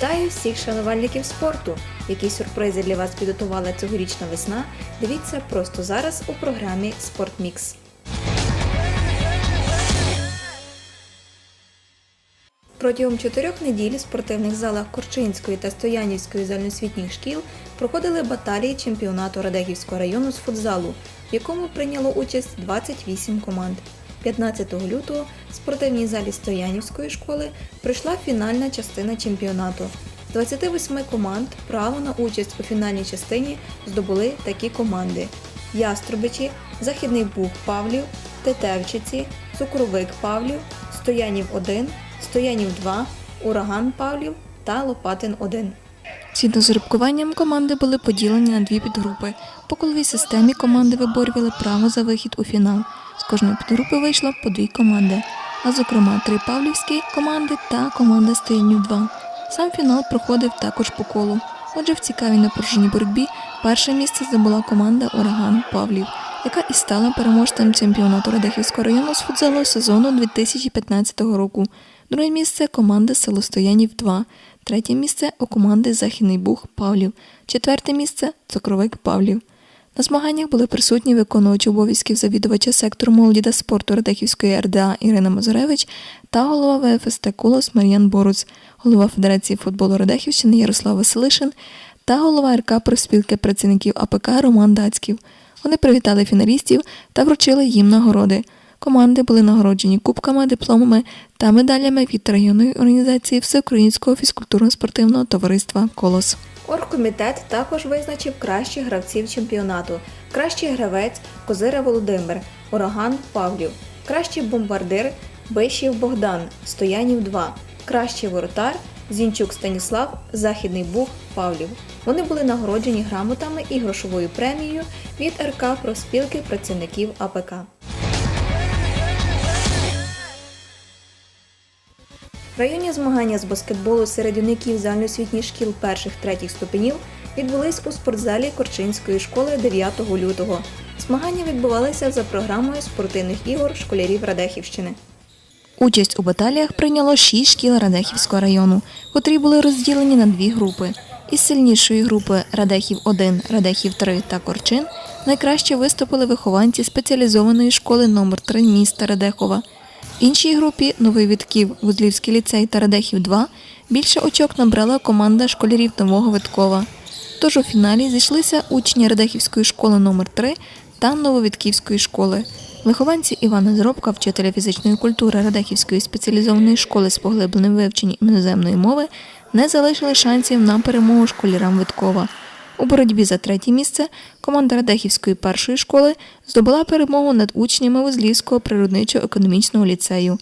Вітаю всіх шанувальників спорту! Які сюрпризи для вас підготувала цьогорічна весна? Дивіться просто зараз у програмі Спортмікс. Протягом чотирьох неділь в спортивних залах Корчинської та Стоянівської загальноосвітніх шкіл проходили баталії чемпіонату Радехівського району з футзалу, в якому прийняло участь 28 команд. 15 лютого в спортивній залі Стоянівської школи пройшла фінальна частина чемпіонату. З 28 команд право на участь у фінальній частині здобули такі команди: Яструбичі, Західний Буг Павлів, Тетевчиці, Цукровик Павлів, Стоянів 1, Стоянів 2, Ураган Павлів та Лопатин 1. Згідно з урядкуванням команди були поділені на дві підгрупи. По коловій системі команди виборювали право за вихід у фінал. З кожної підгрупи вийшло по дві команди, а зокрема три павлівські команди та команда Стоянів 2. Сам фінал проходив також по колу. Отже, в цікавій напруженій боротьбі перше місце здобула команда Ураган Павлів, яка і стала переможцем чемпіонату Радехівського району з футзалу сезону 2015 року. Друге місце команда село Стоянів 2. Третє місце у команди Західний Буг Павлів. Четверте місце Цукровик Павлів. На змаганнях були присутні виконувач обов'язків завідувача сектору молоді та спорту Радехівської РДА Ірина Мазуревич та голова ВФСТ Колос Мар'ян Боруц, голова Федерації футболу Радехівщини Ярослав Василишин та голова РК профспілки працівників АПК Роман Дацьків. Вони привітали фіналістів та вручили їм нагороди. Команди були нагороджені кубками, дипломами та медалями від районної організації Всеукраїнського фізкультурно-спортивного товариства Колос. Оргкомітет також визначив кращих гравців чемпіонату. Кращий гравець Козира Володимир, Ураган Павлів, кращий бомбардир Бишів Богдан, Стоянів 2, кращий воротар Зінчук Станіслав, Західний Буг Павлів. Вони були нагороджені грамотами і грошовою премією від РК профспілки працівників АПК. Районні змагання з баскетболу серед юнаків загальноосвітніх шкіл перших-третіх ступенів відбулись у спортзалі Корчинської школи 9 лютого. Змагання відбувалися за програмою спортивних ігор школярів Радехівщини. Участь у баталіях прийняло шість шкіл Радехівського району, котрі були розділені на дві групи. Із сильнішої групи Радехів 1, Радехів 3 та Корчин найкраще виступили вихованці спеціалізованої школи номер 3 міста Радехова. Іншій групі Новий Витків, Вузлівський ліцей та Радехів 2 більше очок набрала команда школярів Нового Виткова. Тож у фіналі зійшлися учні Радехівської школи номер 3 та Нововідківської школи. Вихованці Івана Зробка, вчителя фізичної культури Радехівської спеціалізованої школи з поглибленим вивченням іноземної мови, не залишили шансів на перемогу школярам Виткова. У боротьбі за третє місце команда Радехівської першої школи здобула перемогу над учнями Вузлівського природничо-економічного ліцею.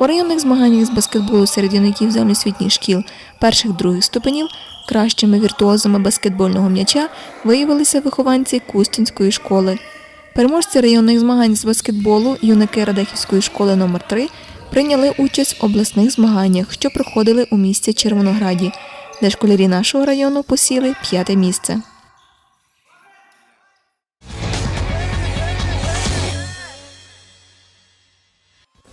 У районних змаганнях з баскетболу серед юнаків загальноосвітніх шкіл перших-других ступенів кращими віртуозами баскетбольного м'яча виявилися вихованці Кустінської школи. Переможці районних змагань з баскетболу юнаки Радехівської школи номер 3 прийняли участь в обласних змаганнях, що проходили у місті Червонограді, де школярі нашого району посіли п'яте місце.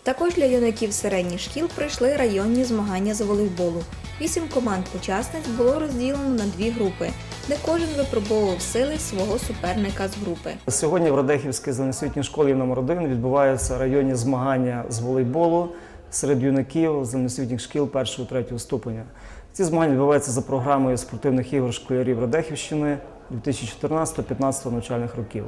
Також для юнаків середніх шкіл пройшли районні змагання з волейболу. Вісім команд-учасниць було розділено на дві групи, де кожен випробовував сили свого суперника з групи. Сьогодні в Радехівській загальноосвітній школі номер 1 відбуваються районні змагання з волейболу серед юнаків загальноосвітніх шкіл 1-3 ступеня. Ці змагання відбуваються за програмою спортивних ігор школярів Радехівщини 2014-2015 навчальних років.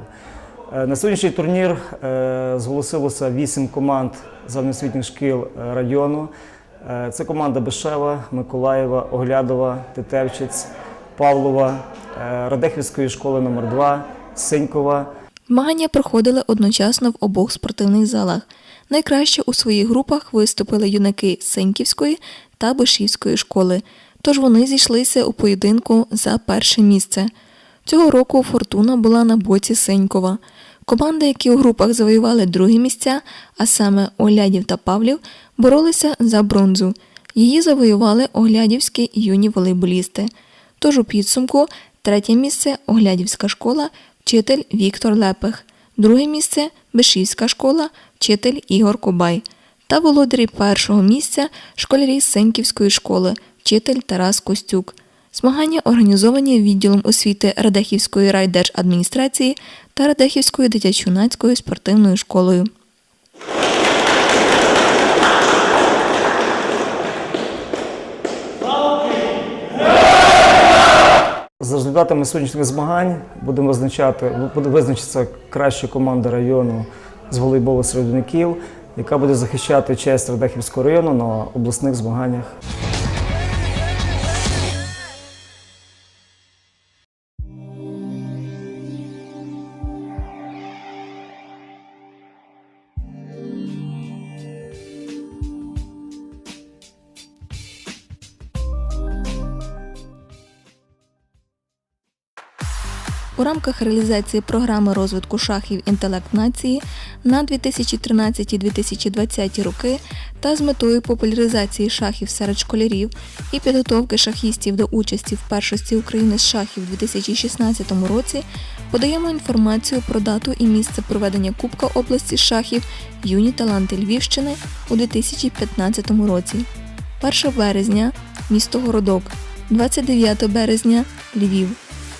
Е, На сьогоднішній турнір е, зголосилося 8 команд загальноосвітніх шкіл е, району. Це команда Бешева, Миколаєва, Оглядова, Тетевчиць, Павлова, Радехівської школи номер 2 Синькова. Змагання проходили одночасно в обох спортивних залах. Найкраще у своїх групах виступили юнаки Сеньківської та Бишівської школи, тож вони зійшлися у поєдинку за перше місце. Цього року фортуна була на боці Сенькова. Команди, які у групах завоювали другі місця, а саме Оглядів та Павлів, боролися за бронзу. Її завоювали оглядівські юні волейболісти. Тож у підсумку третє місце Оглядівська школа, вчитель Віктор Лепех, друге місце Бешівська школа, вчитель Ігор Кобай та володарі першого місця школярі Сеньківської школи, вчитель Тарас Костюк. Змагання організовані відділом освіти Радехівської райдержадміністрації та Радехівською дитячо-юнацькою спортивною школою. За результатами сьогоднішніх змагань будемо визначати, буде визначитися краща команда району з волейболу середників, яка буде захищати честь Радехівського району на обласних змаганнях. У рамках реалізації програми розвитку шахів інтелект нації на 2013-2020 роки та з метою популяризації шахів серед школярів і підготовки шахістів до участі в першості України з шахів у 2016 році подаємо інформацію про дату і місце проведення Кубка області шахів Юні таланти Львівщини у 2015 році. 1 березня місто Городок, 29 березня Львів.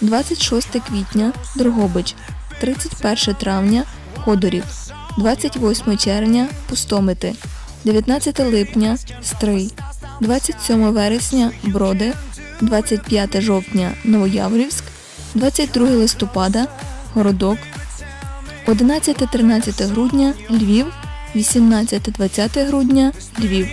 26 квітня Дрогобич, 31 травня Ходорів, 28 червня Пустомити, 19 липня Стрий, 27 вересня Броди, 25 жовтня Новояврівськ, 22 листопада Городок, 11-13 грудня Львів, 18-20 грудня Львів.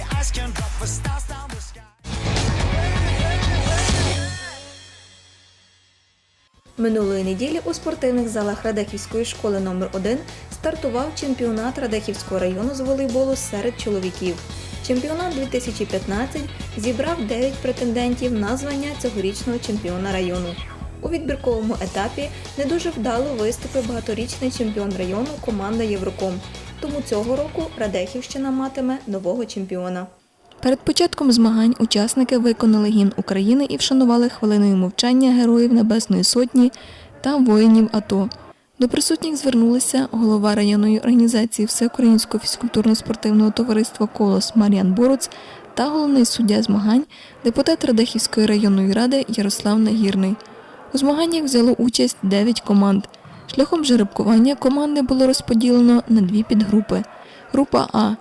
Минулої неділі у спортивних залах Радехівської школи номер 1 стартував чемпіонат Радехівського району з волейболу серед чоловіків. Чемпіонат 2015 зібрав 9 претендентів на звання цьогорічного чемпіона району. У відбірковому етапі не дуже вдало виступив багаторічний чемпіон району команда Євроком. Тому цього року Радехівщина матиме нового чемпіона. Перед початком змагань учасники виконали гімн України і вшанували хвилиною мовчання Героїв Небесної Сотні та воїнів АТО. До присутніх звернулися голова районної організації Всеукраїнського фізкультурно-спортивного товариства Колос Мар'ян Боруц та головний суддя змагань, депутат Радехівської районної ради Ярослав Нагірний. У змаганнях взяло участь 9 команд. Шляхом жеребкування команди було розподілено на дві підгрупи. Група А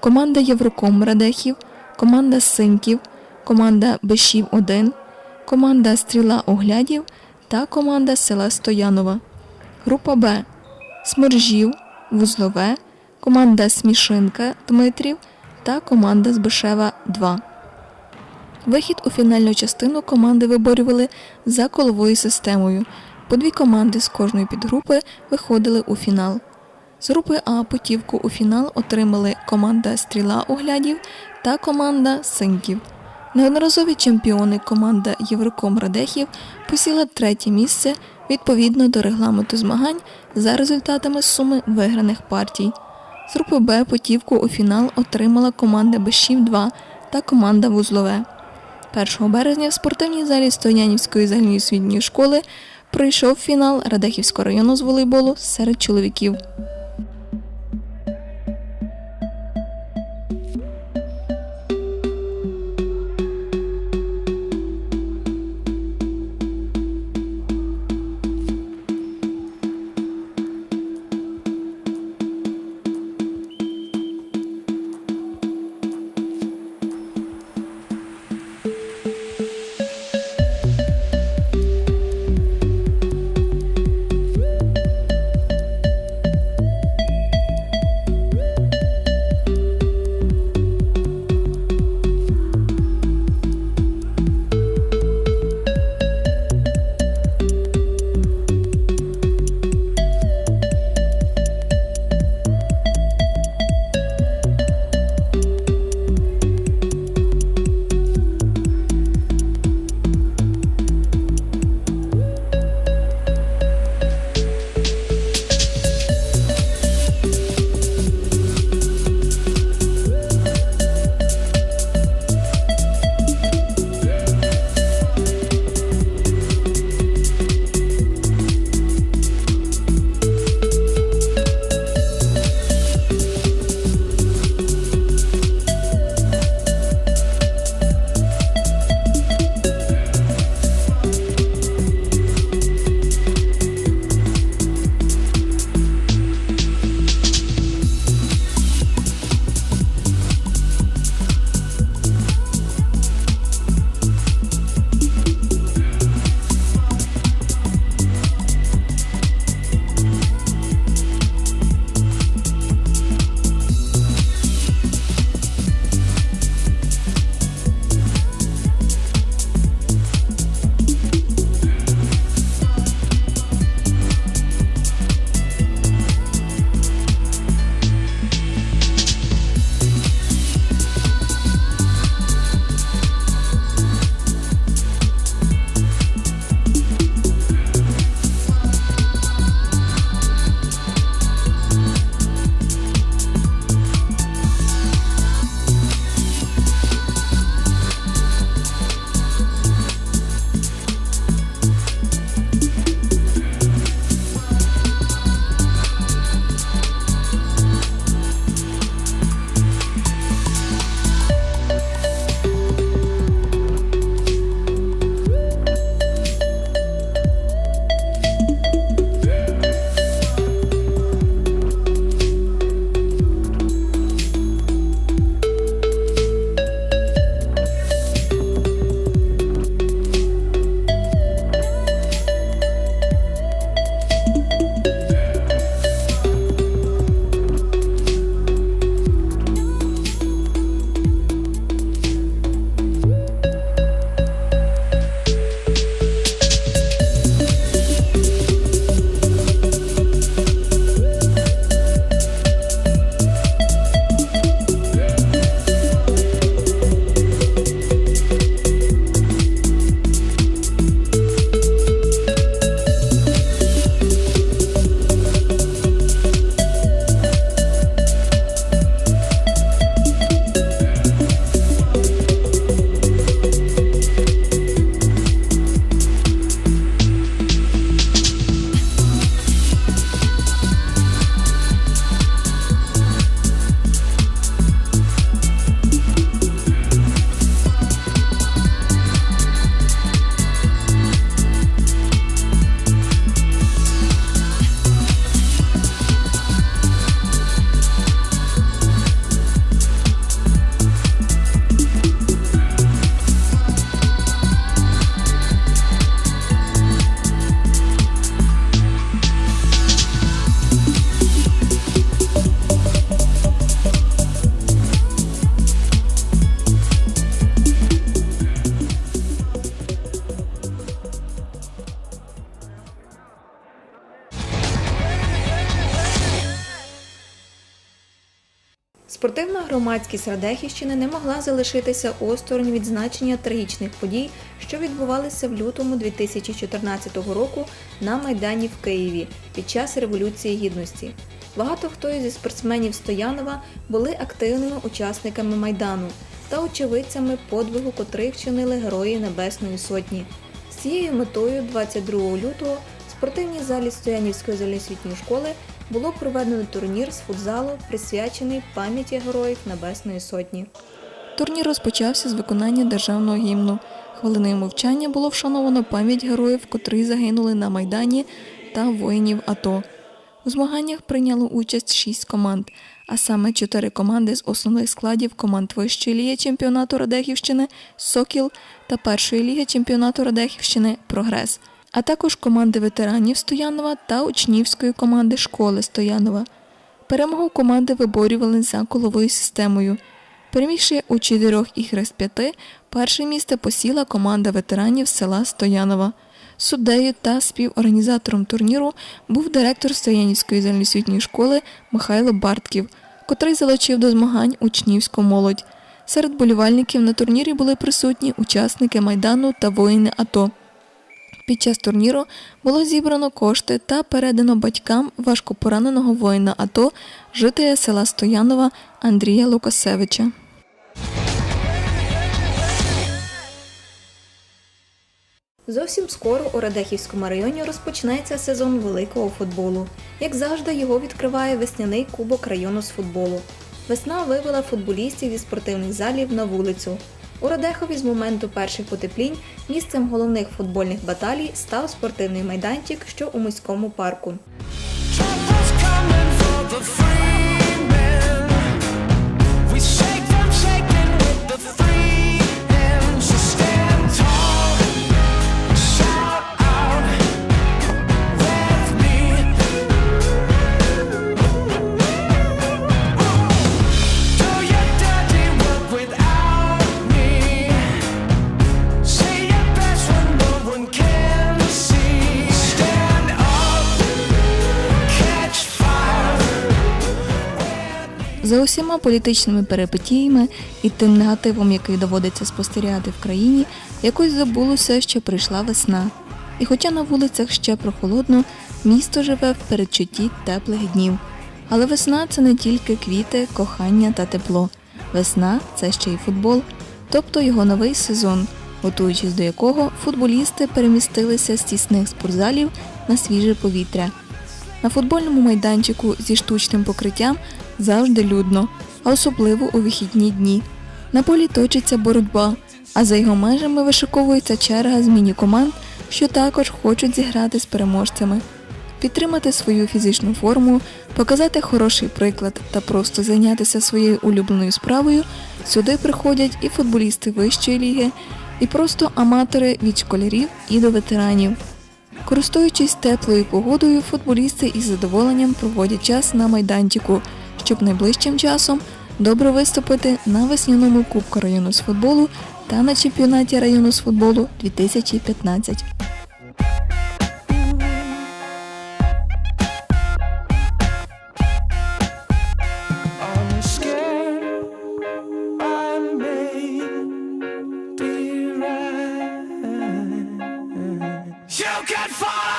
команда Євроком Радехів, команда Синьків, команда Бешів 1, команда Стріла Оглядів та команда села Стоянова. Група Б Смержів, Вузлове, команда Смішинка Дмитрів та команда Збишева 2. Вихід у фінальну частину команди виборювали за коловою системою. По дві команди з кожної підгрупи виходили у фінал. З групи А путівку у фінал отримали команда Стріла Оглядів та команда Синків. Неодноразові чемпіони команда Євроком Радехів посіла третє місце відповідно до регламенту змагань за результатами суми виграних партій. З групи Б путівку у фінал отримала команда Бешів 2 та команда Вузлове. 1 березня в спортивній залі Стоянівської загальноосвітньої школи пройшов фінал Радехівського району з волейболу серед чоловіків. Спортивна громадськість Радехівщини не могла залишитися осторонь від значення трагічних подій, що відбувалися в лютому 2014 року на Майдані в Києві під час Революції Гідності. Багато хто зі спортсменів Стоянова були активними учасниками Майдану та очевидцями подвигу, котрих вчинили герої Небесної Сотні. З цією метою 22 лютого в спортивній залі Стоянівської загальноосвітньої школи було проведено турнір з футзалу, присвячений пам'яті героїв Небесної Сотні. Турнір розпочався з виконання державного гімну. Хвилиною мовчання було вшановано пам'ять героїв, котрі загинули на Майдані та воїнів АТО. У змаганнях прийняло участь шість команд, а саме чотири команди з основних складів команд Вищої ліги чемпіонату Радехівщини Сокіл та першої ліги чемпіонату Радехівщини Прогрес, а також команди ветеранів Стоянова та учнівської команди школи Стоянова. Перемогу команди виборювали за коловою системою. Перемігши у чотирьох іграх з п'яти, перше місце посіла команда ветеранів села Стоянова. Суддею та співорганізатором турніру був директор Стоянівської загальноосвітньої школи Михайло Бартків, котрий залучив до змагань учнівську молодь. Серед болівальників на турнірі були присутні учасники Майдану та воїни АТО. Під час турніру було зібрано кошти та передано батькам важкопораненого воїна АТО, жителя села Стоянова Андрія Лукасевича. Зовсім скоро у Радехівському районі розпочнеться сезон великого футболу. Як завжди, його відкриває весняний кубок району з футболу. Весна вивела футболістів із спортивних залів на вулицю. У Радехові з моменту перших потеплінь місцем головних футбольних баталій став спортивний майданчик, що у міському парку. Усіма політичними перипетіями і тим негативом, який доводиться спостерігати в країні, якось забулося, що прийшла весна. І хоча на вулицях ще прохолодно, місто живе в передчутті теплих днів. Але весна це не тільки квіти, кохання та тепло. Весна це ще й футбол, тобто його новий сезон, готуючись до якого футболісти перемістилися з тісних спортзалів на свіже повітря. На футбольному майданчику зі штучним покриттям завжди людно, а особливо у вихідні дні. На полі точиться боротьба, а за його межами вишиковується черга з міні-команд, що також хочуть зіграти з переможцями. Підтримати свою фізичну форму, показати хороший приклад та просто зайнятися своєю улюбленою справою сюди приходять і футболісти вищої ліги, і просто аматори від школярів і до ветеранів. Користуючись теплою погодою, футболісти із задоволенням проводять час на майданчику, щоб найближчим часом добре виступити на весняному кубку району з футболу та на чемпіонаті району з футболу 2015. I'm scared I may be right. You can follow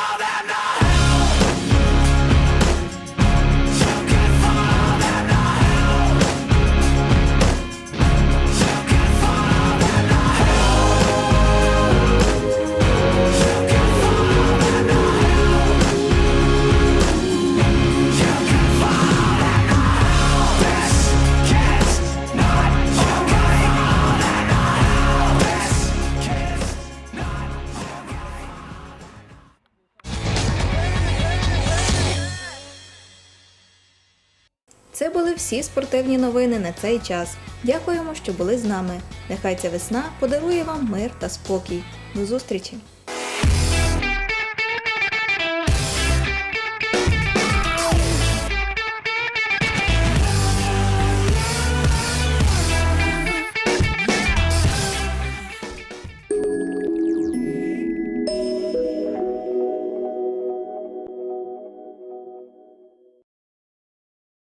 Це були всі спортивні новини на цей час. Дякуємо, що були з нами. Нехай ця весна подарує вам мир та спокій. До зустрічі!